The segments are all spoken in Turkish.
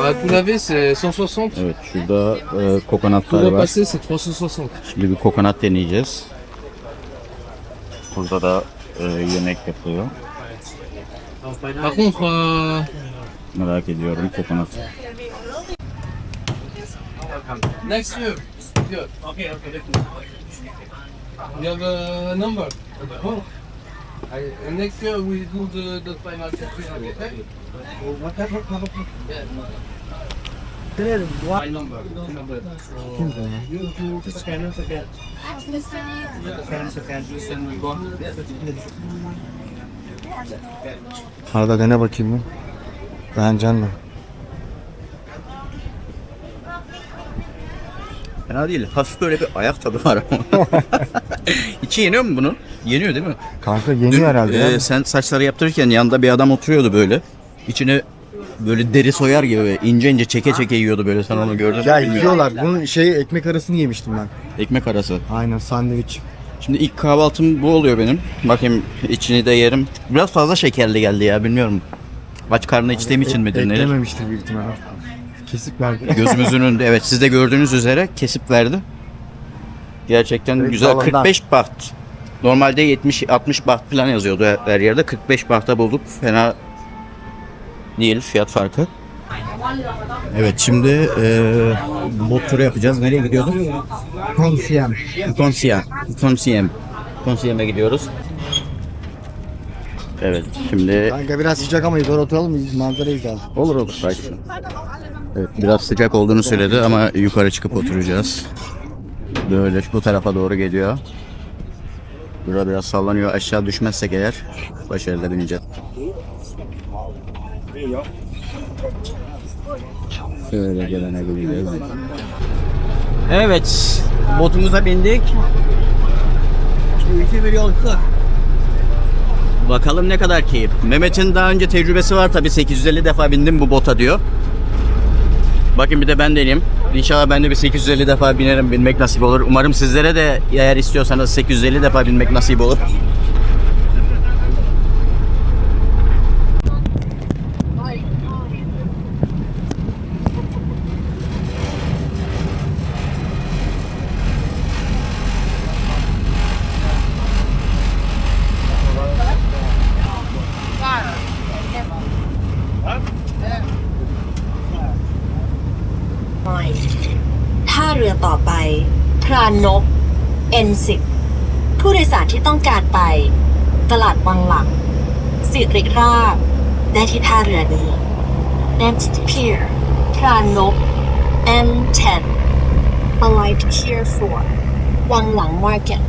Bah, tout laver, c'est 160. Evet şurada e, Tout kokonatlar var. repasser, c'est 360. Şimdi bir kokonat deneyeceğiz. Burada da e, yemek yapılıyor. Par contre, euh, Merak ediyorum kokonat. next year. Yeah. Okay, okay, You have a number. Oh. I, and next year we do the, the final check, okay? Yeah. My number. number. You to scan us again. Scan us again, please, and we go. Arada dene bakayım mı? Beğeneceksin mi? Fena değil. Hafif böyle bir ayak tadı var ama. İçi yeniyor mu bunun? Yeniyor değil mi? Kanka yeniyor herhalde e, ya. sen saçları yaptırırken yanında bir adam oturuyordu böyle. İçine böyle deri soyar gibi böyle ince ince çeke çeke yiyordu böyle sen onu gördün mü Ya yiyorlar. Bunun şey ekmek arasını yemiştim ben. Ekmek arası. Aynen sandviç. Şimdi ilk kahvaltım bu oluyor benim. Bakayım içini de yerim. Biraz fazla şekerli geldi ya bilmiyorum. Aç karnına içtiğim için midir nedir? Eklememiştir büyük ihtimalle. Kesip verdi. Gözümüzün önünde evet siz de gördüğünüz üzere kesip verdi. Gerçekten Evet, güzel. dalından. 45 baht. Normalde 70 60 baht falan yazıyordu her yerde. 45 bahta bulduk. Fena değil fiyat farkı. Evet şimdi eee bot turu yapacağız. Nereye gidiyorduk? Konsiyem. Konsiyem. Konsiyem. Konsiyem'e gidiyoruz. Evet şimdi Kanka biraz sıcak ama yukarı oturalım manzarayı izleyelim. Olur olur belki. Evet biraz sıcak olduğunu söyledi ama yukarı çıkıp oturacağız. Böyle bu tarafa doğru geliyor. Burada biraz sallanıyor. Aşağı düşmezsek eğer başarılı bineceğiz. Şöyle gelene bineceğiz. Evet, botumuza bindik. Keyifli bir yolculuk. Bakalım ne kadar keyif. Mehmet'in daha önce tecrübesi var tabii 850 defa bindim bu bota diyor. Bakın bir de ben deneyeyim. İnşallah ben de bir 850 defa binerim, binmek nasip olur. Umarım sizlere de eğer istiyorsanız 850 defa binmek nasip olur. นก N10 ผู้โดยสารที่ต้องการไป ตลาดวังหลังสิริราชได้ที่ท่าเรือนี้ Next pier พรานนก M10 Alight Pier 4วังหลัง Market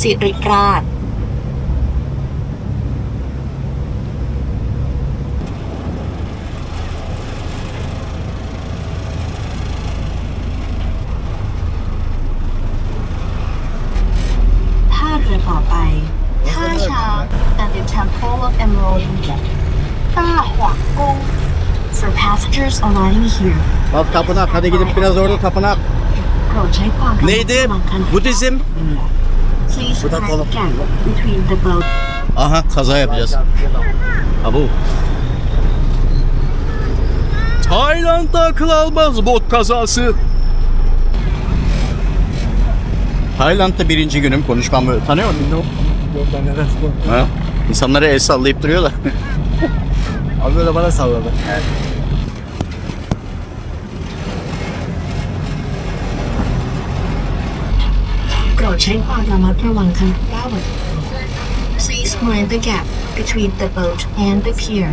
สิริราช So passengers alighting here. Bak tapınak. Hadi gidip biraz orada tapınak. Neydi? Budizm. Bu da kolum. Aha kaza yapacağız. Abu. Tayland'da akıl almaz bot kazası. Tayland'da birinci günüm konuşmamı tanıyor musun? Yok ben neden Ha? İnsanlara el sallayıp duruyorlar. Abi böyle bana salladı. Evet. Approaching Panama Perlancan Bower. Please mind the gap between the boat and the pier.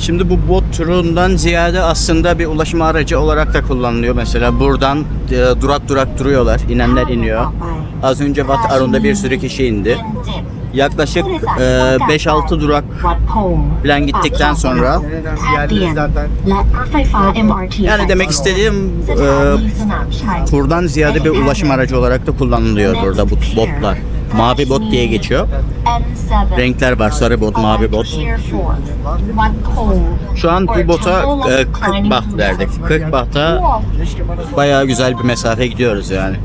Şimdi bu bot turundan ziyade aslında bir ulaşım aracı olarak da kullanılıyor. Mesela buradan e, durak durak duruyorlar. İnenler iniyor. Az önce Vat Arun'da bir sürü kişi indi. Yaklaşık e, 5-6 durak bilen gittikten sonra yani demek istediğim e, turdan ziyade bir ulaşım aracı olarak da kullanılıyor burada bu botlar. Mavi bot diye geçiyor. N7 Renkler var sarı bot, mavi bot. Pier 4 วัดพง Şu an bu bota e, 40 baht verdik. 40 bahta bayağı güzel bir mesafe gidiyoruz yani.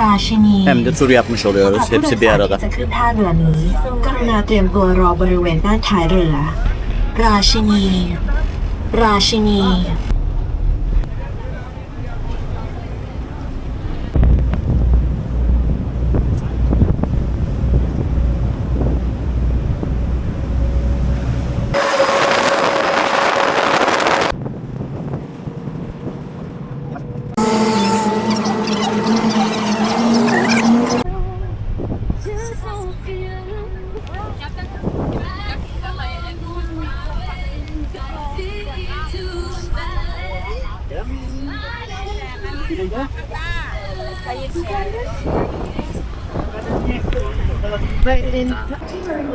ราชินี Hem de tur yapmış oluyoruz hepsi bir arada. จะขึ้นท่าเรือนี้กรุณาเตรียมตั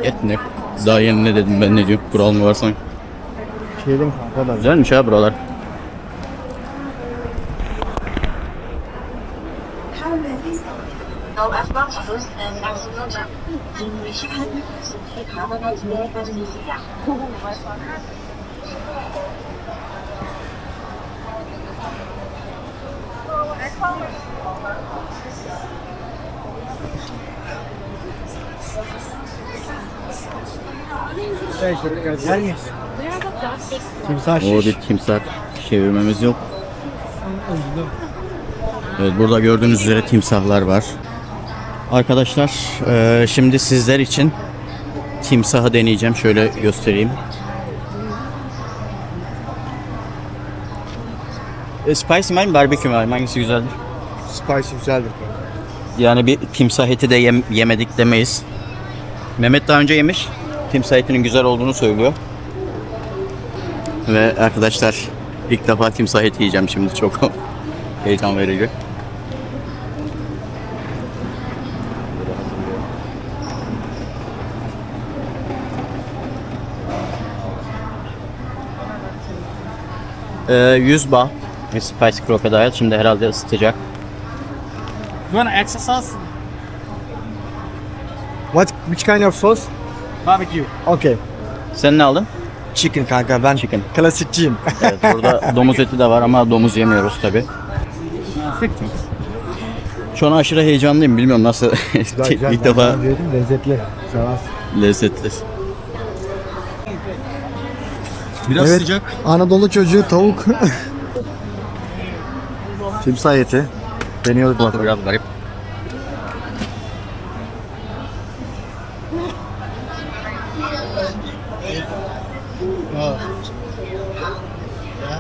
Et ne? Daha yeni ne dedim ben ne diyorum? Kural mı var sanki? Şeydim kanka da. Güzelmiş ha buralar. Timsah O bir timsah çevirmemiz yok. Evet burada gördüğünüz üzere timsahlar var. Arkadaşlar eee, şimdi sizler için timsahı deneyeceğim. Şöyle göstereyim. E, Spicy mi barbekü mü hangisi güzeldir? Spicy güzeldir. Yani bir timsah eti de yem- yemedik demeyiz. Mehmet daha önce yemiş. Timsah etinin güzel olduğunu söylüyor. Ve arkadaşlar ilk defa timsah eti yiyeceğim şimdi çok heyecan verici. Ee, 100 baht. Bir Spicy Crocodile. Şimdi herhalde ısıtacak. You want extra sauce? What? Which kind of sauce? Barbecue. Okay. Sen ne aldın? Chicken kanka ben Chicken. klasikçiyim. Evet, burada domuz eti de var ama domuz yemiyoruz tabi. Şu an aşırı heyecanlıyım. Bilmiyorum nasıl ilk defa lezzetli. Seversin. lezzetli. Biraz Evet. sıcak. Anadolu çocuğu tavuk. Timsah eti. Deniyorduk bakalım. Biraz garip.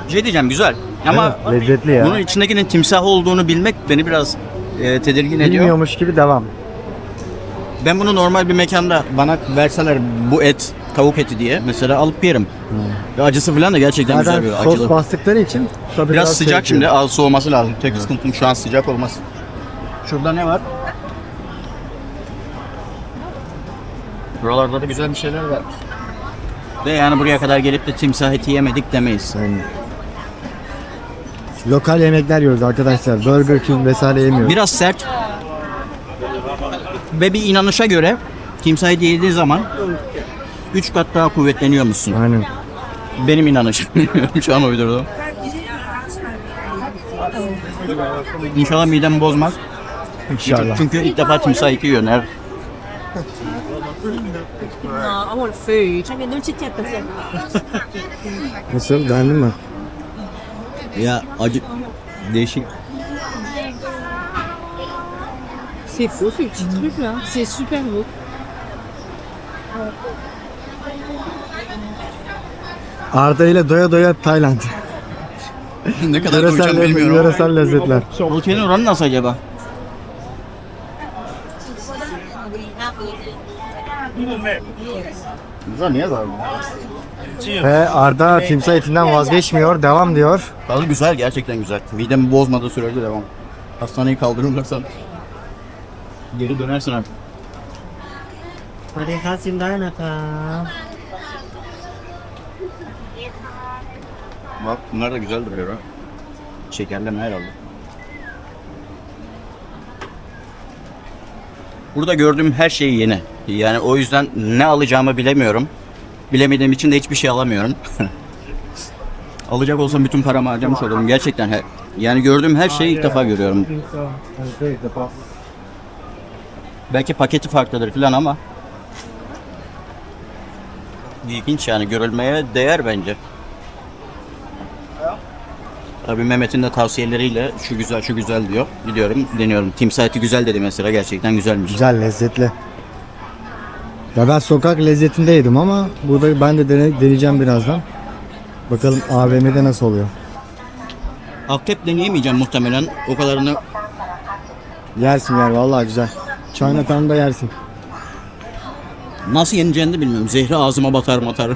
Bir şey diyeceğim güzel. Ama Evet, lezzetli ya. bunun içindekinin timsah olduğunu bilmek beni biraz e, tedirgin ediyor. Bilmiyormuş gibi devam. Ben bunu normal bir mekanda bana verseler bu et tavuk eti diye mesela alıp yerim. Ve acısı falan da gerçekten Zaten güzel bir sos acılı. bastıkları için tadı Biraz sıcak şey şimdi az soğuması lazım. Tek sıkıntım şu an sıcak olması. Şurada ne var? Buralarda da güzel bir şeyler var. Ve yani buraya kadar gelip de timsah eti yemedik demeyiz. Yani. Lokal yemekler yiyoruz arkadaşlar. Burger King vesaire yemiyoruz. Biraz sert. Ve bir inanışa göre timsah eti yediği zaman 3 kat daha kuvvetleniyor musun? Aynen. Benim inanışım. Şu an uydurdum. İnşallah midemi bozmaz. İnşallah. Çünkü ilk defa timsah yiyorum. Her- I want food. Nasıl? Beğendin mi? Ya acı değişik. C'est faux ce petit truc là. C'est super beau. Arda ile doya doya Tayland. ne kadar Yöresel, doyacağım bilmiyorum. yöresel lezzetler. Protein oranı nasıl acaba? Ve Arda timsah etinden vazgeçmiyor. Devam diyor. Tadı güzel gerçekten güzel. Midemi bozmadığı sürece devam. Hastaneyi kaldırırlarsa geri dönersin artık. สวัสดีครับชิมได้นะครับ Bak bunlar da güzel duruyor ha. Şekerleme herhalde. Burada gördüğüm her şey yeni. Yani o yüzden ne alacağımı bilemiyorum. Bilemediğim için de hiçbir şey alamıyorum. Alacak olsam bütün paramı harcamış olurum. Gerçekten he- yani gördüğüm her şeyi ilk defa görüyorum. Belki paketi farklıdır falan ama İlginç yani görülmeye değer bence. Tabii Mehmet'in de tavsiyeleriyle şu güzel şu güzel diyor. Gidiyorum deniyorum. Timsah eti güzel dedi mesela gerçekten güzelmiş. Güzel, lezzetli. Ya ben sokak lezzetinde yedim ama burada ben de dene- deneyeceğim birazdan. Bakalım AVM'de nasıl oluyor. Akrep deneyemeyeceğim muhtemelen. O kadarını Yersin yer vallahi güzel. Chinatown'da yersin. Nasıl yeneceğini de bilmiyorum. Zehri ağzıma batar matar.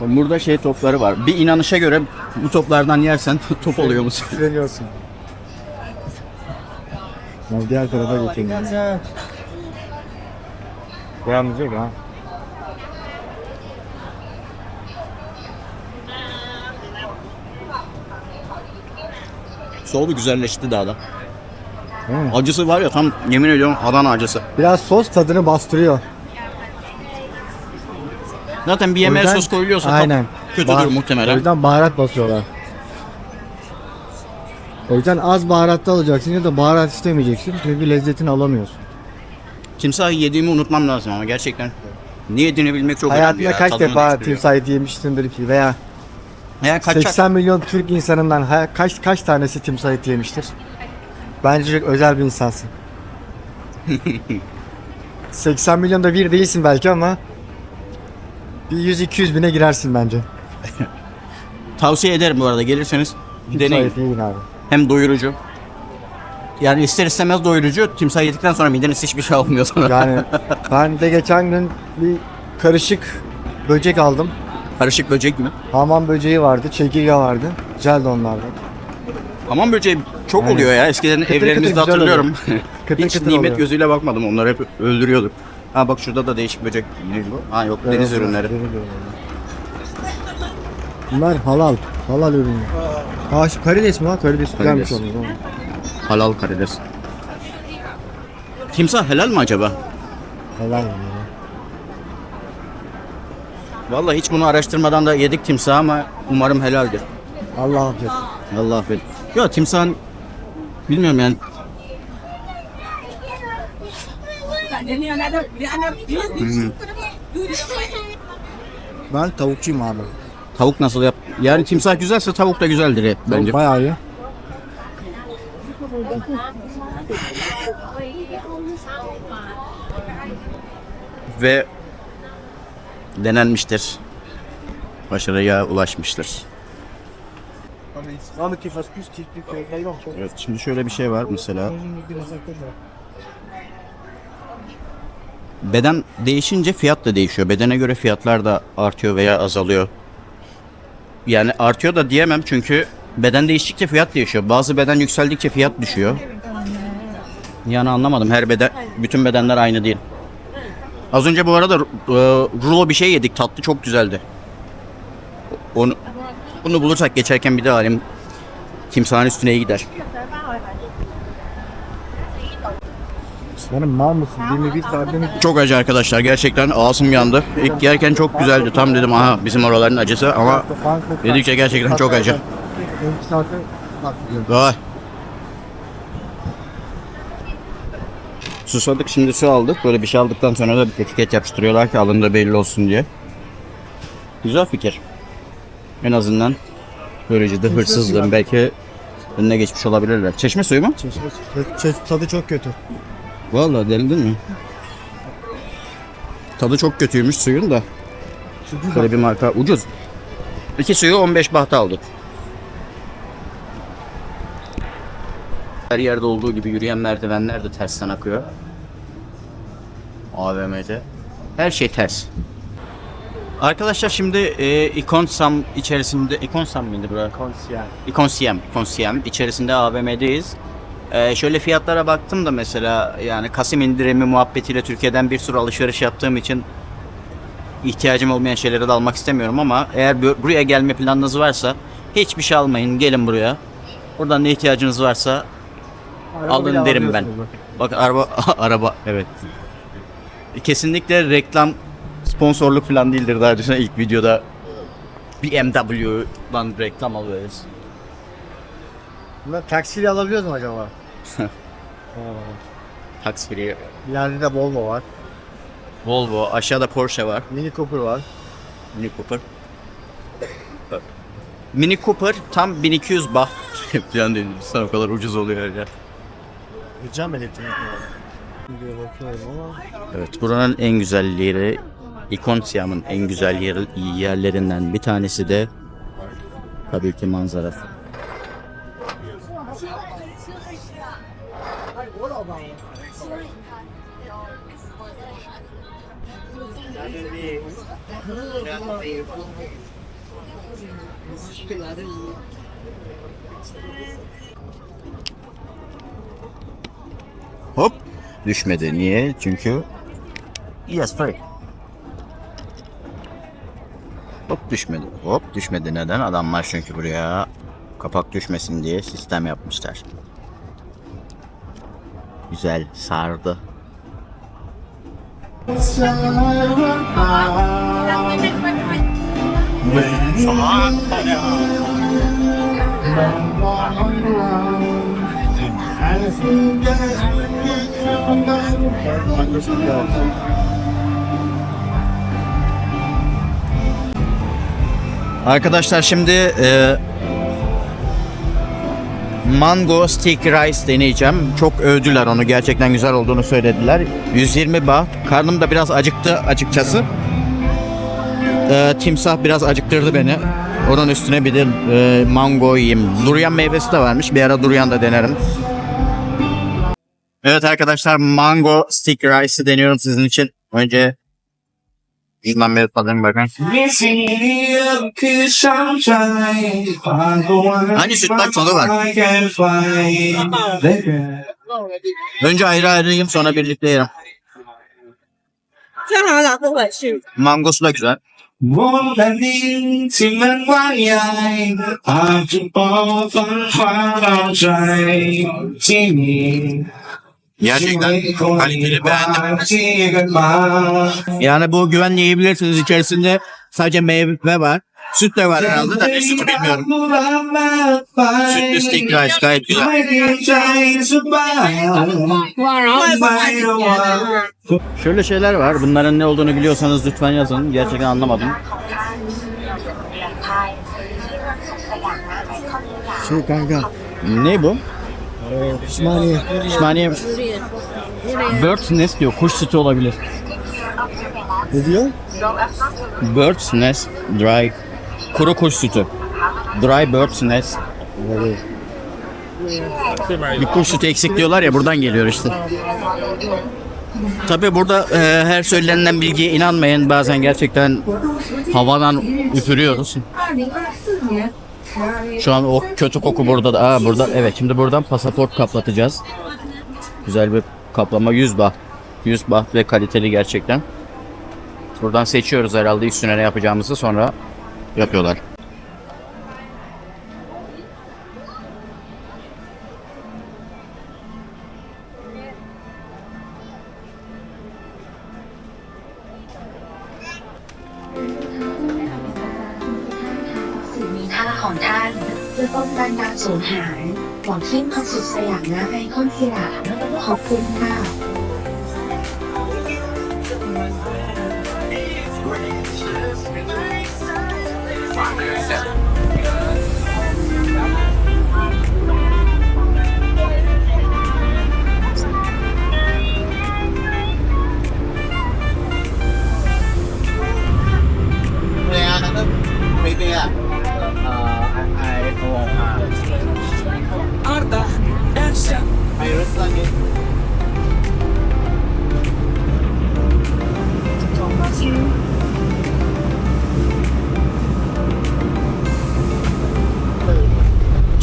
Burada şey topları var. Bir inanışa göre bu toplardan yersen top oluyor musun? Deniyorsun. Ya diğer tarafa geçelim. Beğenmeyecek ha. Soğudu güzelleşti daha da. Mi? Acısı var ya tam yemin ediyorum Adana acısı. Biraz sos tadını bastırıyor. Zaten bir O yemeğe yüzden- sos koyuluyorsa Aynen. kötüdür Bah- O muhtemelen. yüzden baharat basıyorlar. O yüzden az baharatlı alacaksın ya da baharat istemeyeceksin çünkü lezzetini alamıyorsun. Timsahı yediğimi unutmam lazım ama gerçekten. Ne yediğini bilmek çok önemli Hayatında ya. kaç Tadını defa timsah yemişsindir ki veya Yani kaç 80 milyon Türk insanından kaç kaç tanesi timsah eti yemiştir? Bence çok özel bir insansın. 80 milyonda bir değilsin belki ama bir 100-200 bine girersin bence. Tavsiye ederim bu arada gelirseniz Timsah deneyin. eti yiyin abi. Hem doyurucu. Yani ister istemez doyurucu. Timsah yedikten sonra mideniz hiçbir şey olmuyor sonra. Yani ben de geçen gün bir karışık böcek aldım. Karışık böcek mi? Hamam böceği vardı, çekirge vardı. Güzeldi onlardan. Hamam böceği çok Aynen. oluyor ya. Eskiden Kıtır evlerimizde güzel hatırlıyorum. Kıtır Hiç kıtır nimet oluyor. gözüyle bakmadım. Onları hep öldürüyorduk. Ha bak şurada da değişik böcek. Ne bu? Ha yok deniz Evet, ürünleri. deniz ürünleri. Bunlar halal. Halal ürünler. Aa şu karides mi ha? Karides güzelmiş Karides. Halal karides. Timsah helal mi acaba? Helal ya. Vallahi hiç bunu araştırmadan da yedik timsah ama umarım helaldir. Allah affet. Allah affet. Ya timsahın bilmiyorum yani Ben tavukçuyum abi. tavuk nasıl yap? Yani timsah güzelse tavuk da güzeldir hep bence. Bayağı iyi. Ve denenmiştir. Başarıya ulaşmıştır. Evet şimdi şöyle bir şey var mesela. Beden değişince fiyat da değişiyor. Bedene göre fiyatlar da artıyor veya azalıyor. Yani artıyor da diyemem çünkü beden değiştikçe fiyat değişiyor. Bazı beden yükseldikçe fiyat düşüyor. Yani anlamadım. Her beden, bütün bedenler aynı değil. Az önce bu arada e, rulo bir şey yedik. Tatlı çok güzeldi. Onu bunu bulursak geçerken bir de alayım. Timsahın üstüne gider. Senin mal mısın? 21 saatte mi? Çok acı arkadaşlar. Gerçekten ağzım yandı. İlk yerken çok güzeldi. Tam dedim aha bizim oraların acısı ama yedikçe gerçekten çok acı. 12 saatte Vay. Susadık şimdi su aldık. Böyle bir şey aldıktan sonra da bir etiket yapıştırıyorlar ki alındığı belli olsun diye. Güzel fikir. En azından böylece de hırsızlığın belki önüne geçmiş olabilirler. Çeşme suyu mu? Çeşme su- çe- tadı çok kötü. Vallahi denedin mi? Tadı çok kötüymüş suyun da. Böyle bir marka ucuz. İki suyu 15 bahta aldık. Her yerde olduğu gibi yürüyen merdivenler de tersten akıyor. AVM'de. Her şey ters. Arkadaşlar şimdi e, Iconsam içerisinde Iconsam mıydı burası? Iconsiem. Iconsiem. Iconsiem içerisinde AVM'deyiz. E, şöyle fiyatlara baktım da mesela yani Kasım indirimi muhabbetiyle Türkiye'den bir sürü alışveriş yaptığım için ihtiyacım olmayan şeyleri de almak istemiyorum ama eğer bu- buraya gelme planınız varsa hiçbir şey almayın. Gelin buraya. Buradan ne ihtiyacınız varsa alın derim ben. Bak araba araba evet. Kesinlikle reklam sponsorluk falan değildir daha düşünsene ilk videoda BMW'dan reklam alıyoruz. Bunlar taksiyle alabiliyoruz mu acaba? Tax free. İleride de Volvo var. Volvo, aşağıda Porsche var. Mini Cooper var. Mini Cooper. Mini Cooper tam 1200 baht. Dedi. Sana o kadar ucuz oluyor ya. Elektronik Diye bakıyorum ama. Evet buranın en güzel yeri İkonsiam'ın en güzel yer, yerlerinden bir tanesi de tabii ki manzarası. Hop düşmedi. Niye? Çünkü yes free. Hop düşmedi. Hop düşmedi. Neden? Adamlar çünkü buraya kapak düşmesin diye sistem yapmışlar. Güzel sardı. Arkadaşlar şimdi e, Mango Stick Rice deneyeceğim. Çok övdüler onu. Gerçekten güzel olduğunu söylediler. 120 baht. Karnım da biraz acıktı açıkçası. E, timsah biraz acıktırdı beni. Onun üstüne bir de e, mango yiyeyim. Durian meyvesi de varmış. Bir ara durian da denerim. Evet arkadaşlar mango stick rice'ı deniyorum sizin için. Önce şundan bir tadına bakın. Hani sütlaç tadı var. Önce ayrı ayrı yiyeyim sonra birlikte yerim. Mangosu da güzel. Gerçekten kaliteli beğendim. Yani bu güvenle yiyebilirsiniz. İçerisinde sadece meyve var. Süt de var herhalde de ne sütü bilmiyorum. Sütlü steak rice gayet güzel. Şöyle şeyler var. Bunların ne olduğunu biliyorsanız lütfen yazın. Gerçekten anlamadım. Şey kanka. Ne bu? Pişmaniye. Pişmaniye. Bird nest diyor. Kuş sütü olabilir. Ne diyor? Bird's nest dry. Kuru kuş sütü. Dry bird's nest. Evet. Bir kuş sütü eksik diyorlar ya buradan geliyor işte. Tabi burada e, her söylenen bilgiye inanmayın. Bazen gerçekten havadan üfürüyoruz. Şu an o kötü koku burada da. Aa burada evet şimdi buradan pasaport kaplatacağız. Güzel bir kaplama 100 baht. 100 baht ve kaliteli gerçekten. Buradan seçiyoruz herhalde üstüne ne yapacağımızı sonra yapıyorlar. " นะไอคอนที่รักขอบคุณค่ะเรียนก็ไม่เรียนเอ่อไอโออาร์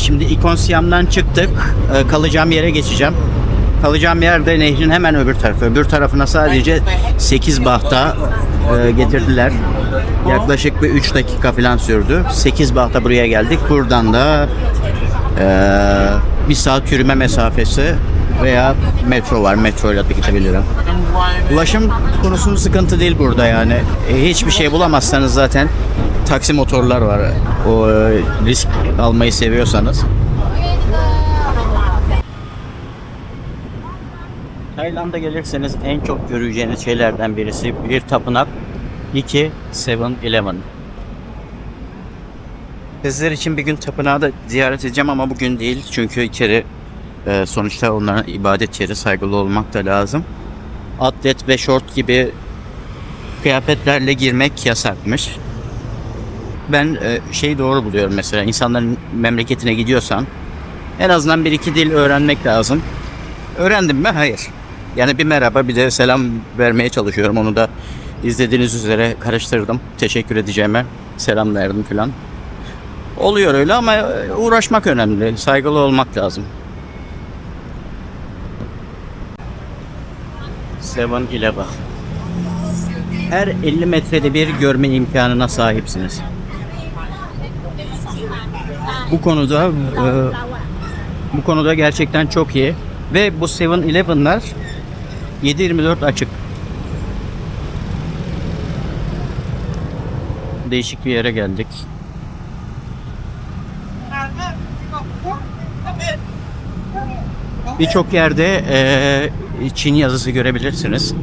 Şimdi İkonsiyam'dan çıktık. Ee, kalacağım yere geçeceğim. Kalacağım yerde nehrin hemen öbür tarafı. Öbür tarafına sadece 8 bahta e, getirdiler. Yaklaşık bir 3 dakika falan sürdü. 8 bahta buraya geldik. Buradan da e, bir saat yürüme mesafesi veya metro var. Metroyla da gidebilirim. Ulaşım konusu sıkıntı değil burada yani. E, hiçbir şey bulamazsanız zaten taksi motorlar var. O e, risk almayı seviyorsanız. Tayland'a gelirseniz en çok göreceğiniz şeylerden birisi bir tapınak, iki 7-Eleven. Sizler için bir gün tapınağı da ziyaret edeceğim ama bugün değil. Çünkü içeri e, sonuçta onların ibadet yeri saygılı olmak da lazım. Atlet ve şort gibi kıyafetlerle girmek yasakmış. Ben şeyi doğru buluyorum mesela insanların memleketine gidiyorsan en azından bir iki dil öğrenmek lazım. Öğrendim mi? Hayır. Yani bir merhaba bir de selam vermeye çalışıyorum. Onu da izlediğiniz üzere karıştırdım. Teşekkür edeceğime selam verdim filan. Oluyor öyle ama e, uğraşmak önemli. Saygılı olmak lazım. Seven Eleven. Her 50 metrede bir görme imkanına sahipsiniz. Bu konuda e, bu konuda gerçekten çok iyi. Ve bu 7-Eleven'lar 7-24 açık. Değişik bir yere geldik. Birçok yerde eee, Çin yazısı görebilirsiniz.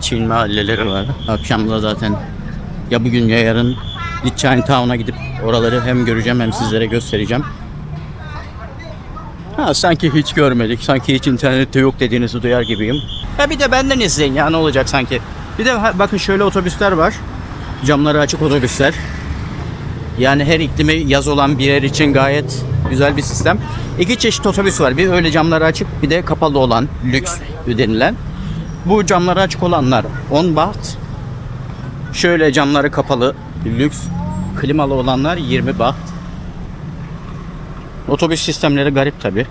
Çin mahalleleri var. Akşamda zaten ya bugün ya yarın Chinatown'a gidip oraları hem göreceğim hem sizlere göstereceğim. Ha sanki hiç görmedik. Sanki hiç internette yok dediğinizi duyar gibiyim. Ya bir de benden izleyin ya ne olacak sanki. Bir de bakın şöyle otobüsler var. Camları açık otobüsler. Yani her iklimi yaz olan bir yer için gayet güzel bir sistem. İki çeşit otobüs var. Bir öyle camları açık bir de kapalı olan lüks denilen. Bu camları açık olanlar 10 baht. Şöyle camları kapalı lüks klimalı olanlar 20 baht. Otobüs sistemleri garip tabi.